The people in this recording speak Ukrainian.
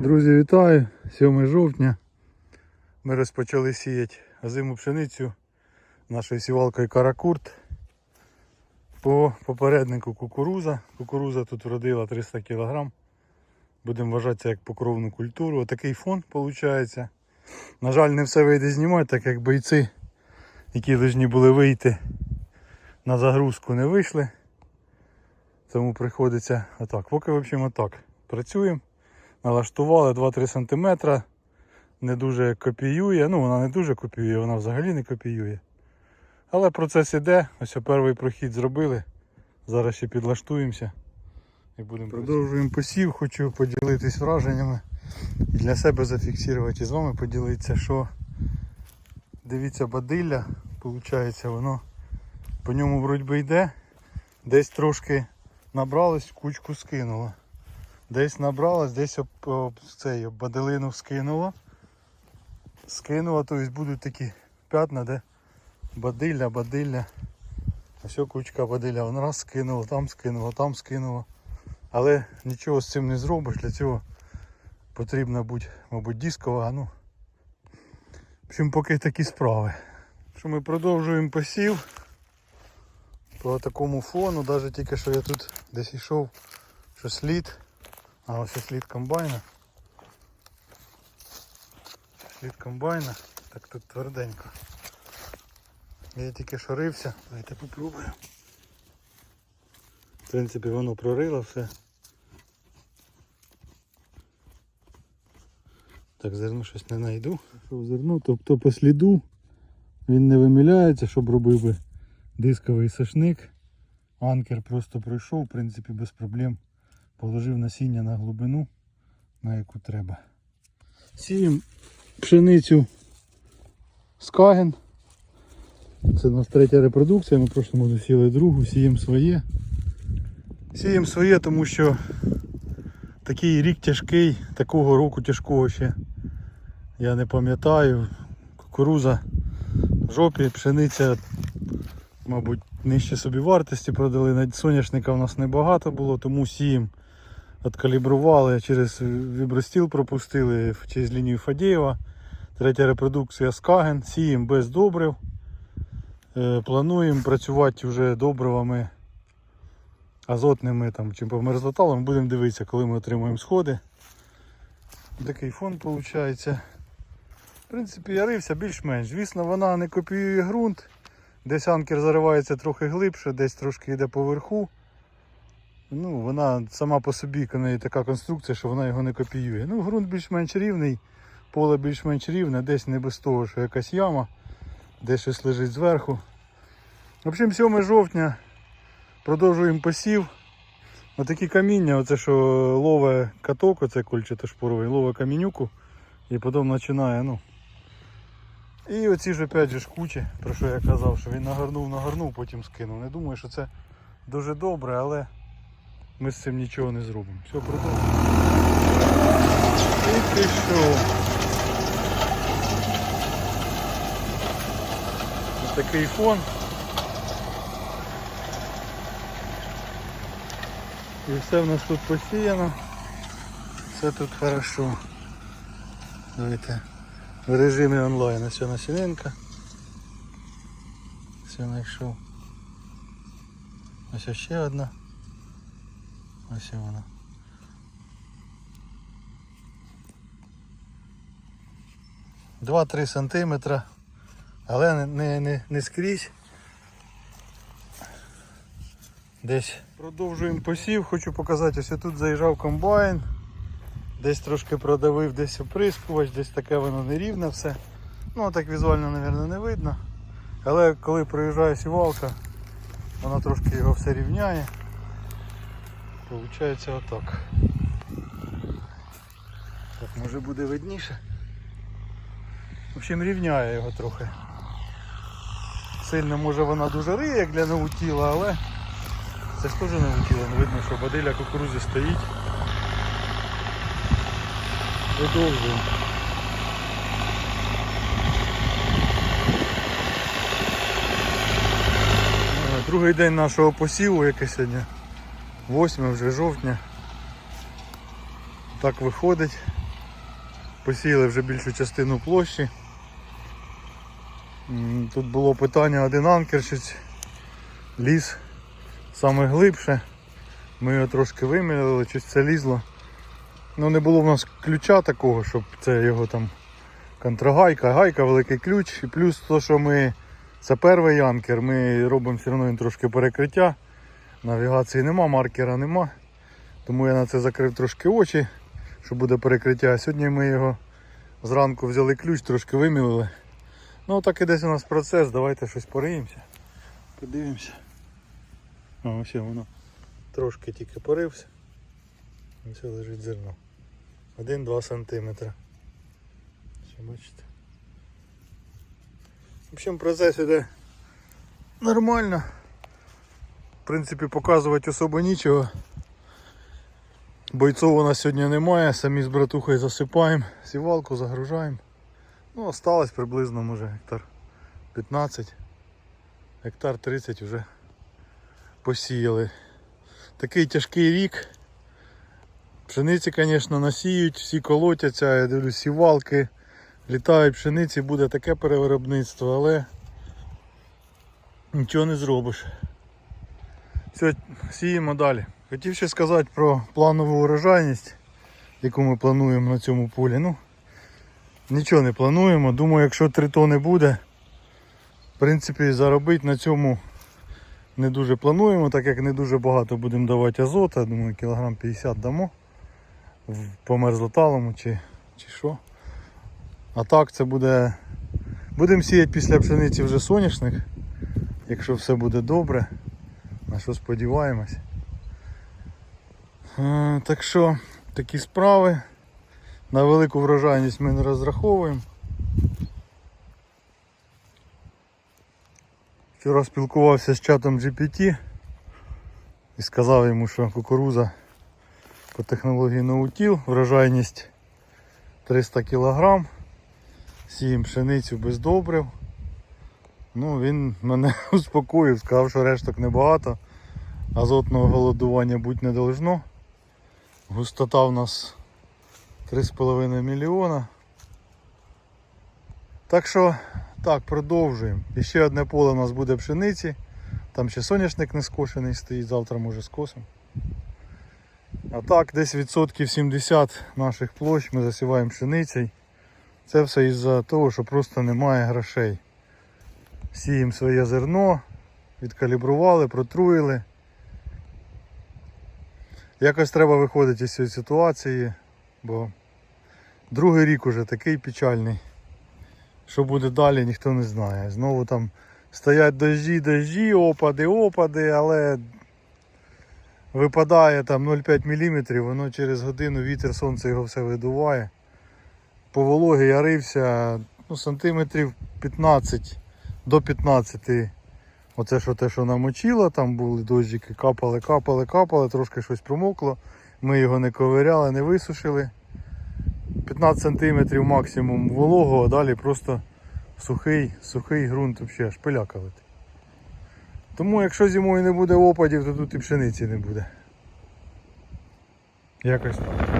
Друзі, вітаю! 7 жовтня. Ми розпочали сіяти озиму пшеницю нашою сівалкою Каракурт. По попереднику кукуруза. Кукуруза тут вродила 300 кг. Будемо вважати це як покровну культуру. Отакий фон виходить. На жаль, не все вийде знімати, так як бойці, які повинні були вийти на загрузку, не вийшли. Тому приходиться отак. Поки, в общем, отак. Працюємо. Налаштували 2-3 см. Не дуже копіює. Ну, вона не дуже копіює, вона взагалі не копіює. Але процес іде. Ось перший прохід зробили. Зараз ще підлаштуємося. І будемо Продовжуємо посів, хочу поділитись враженнями і для себе зафіксувати і з вами поділитися, що дивіться бадилля, виходить, воно по ньому вроді би йде, десь трошки набралось, кучку скинуло. Десь набралось, десь об, об цей об баделину скинуло. Скинуло, тобто будуть такі п'ятна, де бадилля, бадилля. Ось кучка бадилля, вон раз скинуло, там скинуло, там скинуло. Але нічого з цим не зробиш, для цього потрібна будь, мабуть, дискова. Ну, в общем, поки такі справи. Що ми продовжуємо посів по такому фону, навіть тільки що я тут десь йшов, що слід. А ось слід комбайна. Слід комбайна. Так тут тверденько. Я тільки шарився. Давайте попробуємо. В принципі воно прорило все. Так, зерно щось не знайду. Що зерно, тобто по сліду він не виміляється, щоб робив би дисковий сошник. Анкер просто пройшов, в принципі, без проблем. Положив насіння на глибину, на яку треба. Сіємо пшеницю скаген. Це у нас третя репродукція, ми в прошлому году сіли другу, сіємо своє. Сіємо своє, тому що такий рік тяжкий, такого року тяжкого ще я не пам'ятаю. Кукуруза в жопі, пшениця, мабуть, нижче собі вартості продали. Соняшника у нас небагато було, тому сіємо. Откалібрували, через вібростіл пропустили через лінію Фадєєва. Третя репродукція Скаген. Сіємо без добрив. Е, Плануємо працювати вже добривами азотними там, чи по мерзлоталам. Будемо дивитися, коли ми отримуємо сходи. Такий фон виходить. В принципі, ярився більш-менш. Звісно, вона не копіює ґрунт. Десь анкер заривається трохи глибше, десь трошки йде поверху. Ну, вона сама по собі неї така конструкція, що вона його не копіює. Ну, ґрунт більш-менш рівний, поле більш-менш рівне, десь не без того, що якась яма, десь щось лежить зверху. В общем, 7 жовтня продовжуємо посів. Отакі каміння, оце що лове каток, оце кольчато-шпоровий, лове камінюку і потім починає, ну. І оці ж опять же кучі, про що я казав, що він нагорнув, нагорнув, потім скинув. Не думаю, що це дуже добре, але ми з цим нічого не зробимо. Все, продовжуємо. І пішов. Ось такий фон. І все в нас тут посіяно. Все тут хорошо. Давайте в режимі онлайн. Ось насінинка. Все знайшов. Ось ще одна. Ось вона. Два-три сантиметра, але не, не, не, не скрізь. Десь продовжуємо посів, хочу показати, ось тут заїжджав комбайн, десь трошки продавив, десь оприскувач, десь таке воно нерівне все. Ну так візуально, мабуть, не видно. Але коли проїжджає сівалка, вона трошки його все рівняє. Получається отак. Так, може буде видніше. В общем, рівняє його трохи. Сильно може вона дуже риє, як для новутіла, але це ж теж новутіло, не видно, що бадиля кукурузи стоїть. Продовжуємо. Е, другий день нашого посіву, який сьогодні 8 вже жовтня. Так виходить. Посіяли вже більшу частину площі. Тут було питання один анкершиць, ліс найглибше. Ми його трошки вимірили, щось це лізло. Ну не було в нас ключа такого, щоб це його там контрагайка, гайка, великий ключ. І плюс то, що ми це перший анкер, ми робимо все одно трошки перекриття. Навігації нема, маркера нема. Тому я на це закрив трошки очі, що буде перекриття. А сьогодні ми його зранку взяли ключ, трошки вимілили. Ну так і десь у нас процес, давайте щось пориємося. Подивимося. А, ось воно трошки тільки порився. Ось лежить зерно. 1-2 см. Що бачите? В общем, процес іде нормально. В принципі, показувати особо нічого. Бойцов у нас сьогодні немає, самі з братухою засипаємо, сівалку загружаємо. Ну, осталось приблизно може гектар 15, гектар 30 вже посіяли. Такий тяжкий рік. Пшениці, звісно, насіють, всі колотяться, я дивлюсь, сівалки, літають пшениці, буде таке перевиробництво, але нічого не зробиш. Все, сіємо далі. Хотів ще сказати про планову урожайність, яку ми плануємо на цьому полі. Ну, нічого не плануємо. Думаю, якщо 3 тони буде, в принципі, заробити на цьому не дуже плануємо, так як не дуже багато будемо давати азота. Думаю, кілограм 50 дамо по мерзлоталому чи, чи що. А так це буде. Будемо сіяти після пшениці вже соняшник, якщо все буде добре. На що сподіваємось. Е, Так що такі справи. На велику врожайність ми не розраховуємо. Вчора спілкувався з чатом GPT і сказав йому, що кукуруза по технології наутіл, врожайність 300 кг, сіємо пшеницю без добрив. Ну, він мене успокоїв, сказав, що решток небагато, азотного голодування бути не должно. Густота в нас 3,5 мільйона. Так що так, продовжуємо. І ще одне поле у нас буде пшениці. Там ще соняшник не скошений стоїть, завтра може скосимо. А так, десь відсотків 70 наших площ ми засіваємо пшеницею. Це все із-за того, що просто немає грошей. Сіємо своє зерно, відкалібрували, протруїли. Якось треба виходити із цієї ситуації, бо другий рік уже такий печальний. Що буде далі, ніхто не знає. Знову там стоять дощі, дощі, опади, опади, але випадає там 0,5 мм, воно через годину вітер, сонце його все видуває. По вологі я рився ну, сантиметрів 15 до 15. Оце що те, що намочило, там були дощики, капали, капали, капали, трошки щось промокло. Ми його не ковиряли, не висушили. 15 см максимум вологого, а далі просто сухий, сухий ґрунт, взагалі летить. Тому якщо зимою не буде опадів, то тут і пшениці не буде. Якось так.